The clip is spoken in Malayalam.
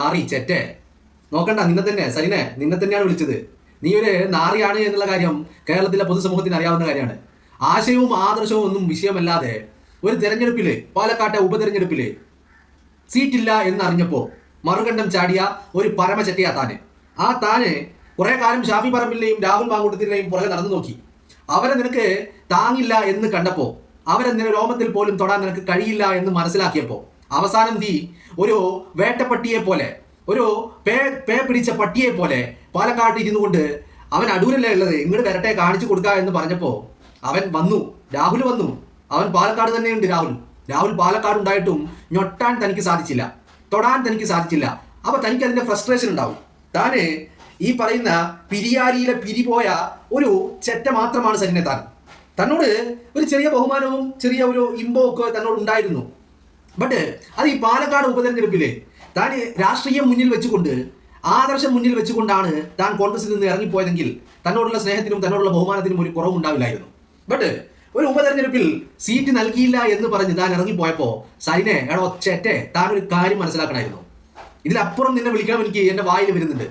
നാറി ചെറ്റെ. നോക്കണ്ട നിന്നെ തന്നെ സരിനെ നിന്നെ തന്നെയാണ് വിളിച്ചത്. നീ ഒരു നാറിയാണ് എന്നുള്ള കാര്യം കേരളത്തിലെ പൊതുസമൂഹത്തിന് അറിയാവുന്ന കാര്യമാണ്. ആശയവും ആദർശവും ഒന്നും വിഷയമല്ലാതെ ഒരു തെരഞ്ഞെടുപ്പിൽ പാലക്കാട്ടെ ഉപതെരഞ്ഞെടുപ്പിൽ സീറ്റില്ല എന്നറിഞ്ഞപ്പോ മറുകണ്ഠം ചാടിയ ഒരു പരമചറ്റയാ താന്. ആ താന് കുറെ കാലം ഷാഫി പറമ്പിലിനെയും രാഹുൽ മാങ്കൂട്ടത്തിനെയും പുറകെ നടന്നു നോക്കി. അവരെ നിനക്ക് താങ്ങില്ല എന്ന് കണ്ടപ്പോ അവരെ നിന്റെ രോമത്തിൽ പോലും തൊടാൻ നിനക്ക് കഴിയില്ല എന്ന് മനസ്സിലാക്കിയപ്പോ അവസാനം തീ ഒരു വേട്ടപ്പട്ടിയെ പോലെ ഒരു പേ പേ പിടിച്ച പട്ടിയെ പോലെ പാലക്കാട്ട് ഇരുന്നു കൊണ്ട് അവൻ അടൂരല്ലേ ഉള്ളത് ഇങ്ങോട്ട് വരട്ടെ കാണിച്ചു കൊടുക്കുക എന്ന് പറഞ്ഞപ്പോൾ അവൻ വന്നു രാഹുൽ വന്നു. അവൻ പാലക്കാട് തന്നെയുണ്ട് രാഹുൽ. രാഹുൽ പാലക്കാട് ഉണ്ടായിട്ടും ഞൊട്ടാൻ തനിക്ക് സാധിച്ചില്ല തൊടാൻ തനിക്ക് സാധിച്ചില്ല. അപ്പൊ തനിക്ക് അതിന്റെ ഫ്രസ്ട്രേഷൻ ഉണ്ടാവും. താന് ഈ പറയുന്ന പിരിയാരിയിലെ പിരിപോയ ഒരു ചെറ്റ മാത്രമാണ് സരിനെ താൻ. തന്നോട് ഒരു ചെറിയ ബഹുമാനവും ചെറിയ ഒരു ഇമ്പവും ഒക്കെ തന്നോട് ഉണ്ടായിരുന്നു. ബട്ട് അത് ഈ പാലക്കാട് ഉപതെരഞ്ഞെടുപ്പിലെ താൻ രാഷ്ട്രീയം മുന്നിൽ വെച്ചുകൊണ്ട് ആദർശം മുന്നിൽ വെച്ചുകൊണ്ടാണ് താൻ കോൺഗ്രസിൽ നിന്ന് ഇറങ്ങിപ്പോയതെങ്കിൽ തന്നോടുള്ള സ്നേഹത്തിനും തന്നോടുള്ള ബഹുമാനത്തിനും ഒരു കുറവുണ്ടാവില്ലായിരുന്നു ബട്ട് ഒരു ഉപതെരഞ്ഞെടുപ്പിൽ സീറ്റ് നൽകിയില്ല എന്ന് പറഞ്ഞ് താൻ ഇറങ്ങിപ്പോയപ്പോ സൈനെ എടോ ചേറ്റെ താൻ ഒരു കാര്യം മനസ്സിലാക്കണമായിരുന്നു. ഇതിലപ്പുറം നിന്നെ വിളിക്കണം എനിക്ക് എന്റെ വായിൽ വരുന്നുണ്ട്.